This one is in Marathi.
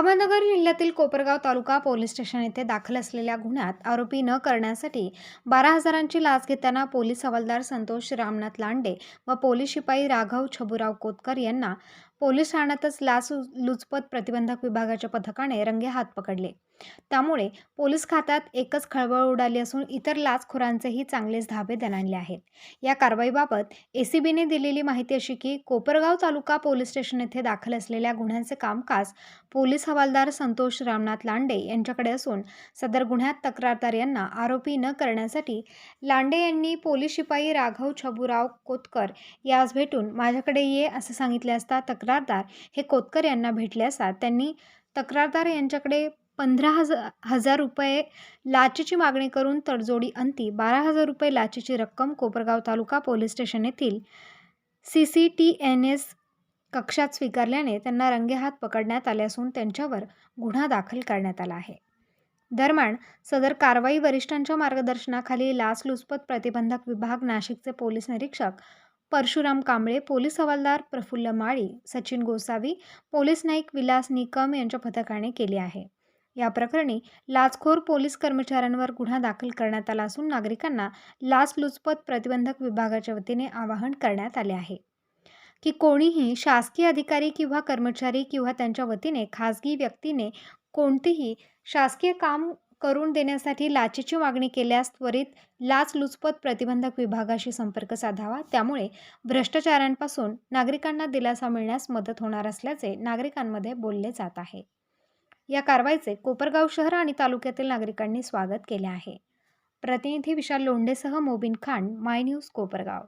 अहमदनगर जिल्ह्यातील कोपरगाव तालुका पोलीस स्टेशन येथे दाखल असलेल्या गुन्ह्यात आरोपी न करण्यासाठी बारा हजारांची लाच घेताना पोलीस हवालदार संतोष रामनाथ लांडे व पोलीस शिपाई राघव छबुराव कोतकर यांना पोलीस ठाण्यातच लाच लुचपत प्रतिबंधक विभागाच्या पथकाने रंगे हात पकडले. त्यामुळे पोलीस खात्यात एकच खळबळ उडाली असून इतर लाचखोरांचेही चांगलेच धाबे दणाणले आहेत. या कारवाईबाबत एसीबीने दिलेली माहिती अशी की कोपरगाव तालुका पोलीस स्टेशन येथे दाखल असलेल्या गुन्ह्यांचे कामकाज पोलीस हवालदार संतोष रामनाथ लांडे यांच्याकडे असून सदर गुन्ह्यात तक्रारदार यांना आरोपी न करण्यासाठी लांडे यांनी पोलीस शिपाई राघव छबुराव कोतकर यास भेटून माझ्याकडे ये असे सांगितले असता तक्रारदार हे कोतकर यांना भेटले असता त्यांनी तक्रारदार यांच्याकडे पंधरा हजार हजार रुपये लाचेची मागणी करून तडजोडी अंती बारा हजार रुपये लाचेची रक्कम कोपरगाव तालुका पोलीस स्टेशन येथील C C T N S कक्षात स्वीकारल्याने त्यांना रंगेहात पकडण्यात आले असून त्यांच्यावर गुन्हा दाखल करण्यात आला आहे. दरम्यान सदर कारवाई वरिष्ठांच्या मार्गदर्शनाखाली लाचलुचपत प्रतिबंधक विभाग नाशिकचे पोलीस निरीक्षक परशुराम कांबळे पोलीस हवालदार प्रफुल्ल माळी सचिन गोसावी पोलीस नाईक विलास निकम यांच्या पथकाने केले आहे. या प्रकरणी लाचखोर पोलीस कर्मचाऱ्यांवर गुन्हा दाखल करण्यात आला असून नागरिकांना लाचलुचपत प्रतिबंधक विभागाच्या वतीने आवाहन करण्यात आले आहे. की कोणीही शासकीय अधिकारी किंवा कर्मचारी किंवा त्यांच्या वतीने खाजगी व्यक्तीने कोणतेही शासकीय काम करून देण्यासाठी लाचेची मागणी केल्यास त्वरित लाचलुचपत प्रतिबंधक विभागाशी संपर्क साधावा. त्यामुळे भ्रष्टाचारांपासून नागरिकांना दिलासा मिळण्यास मदत होणार असल्याचे नागरिकांमध्ये बोलले जात आहे. या कारवाईचे कोपरगाव शहर आणि तालुक्यातील नागरिकांनी स्वागत केले आहे. प्रतिनिधी विशाल लोंढेसह मोबिन खान माय न्यूज कोपरगाव.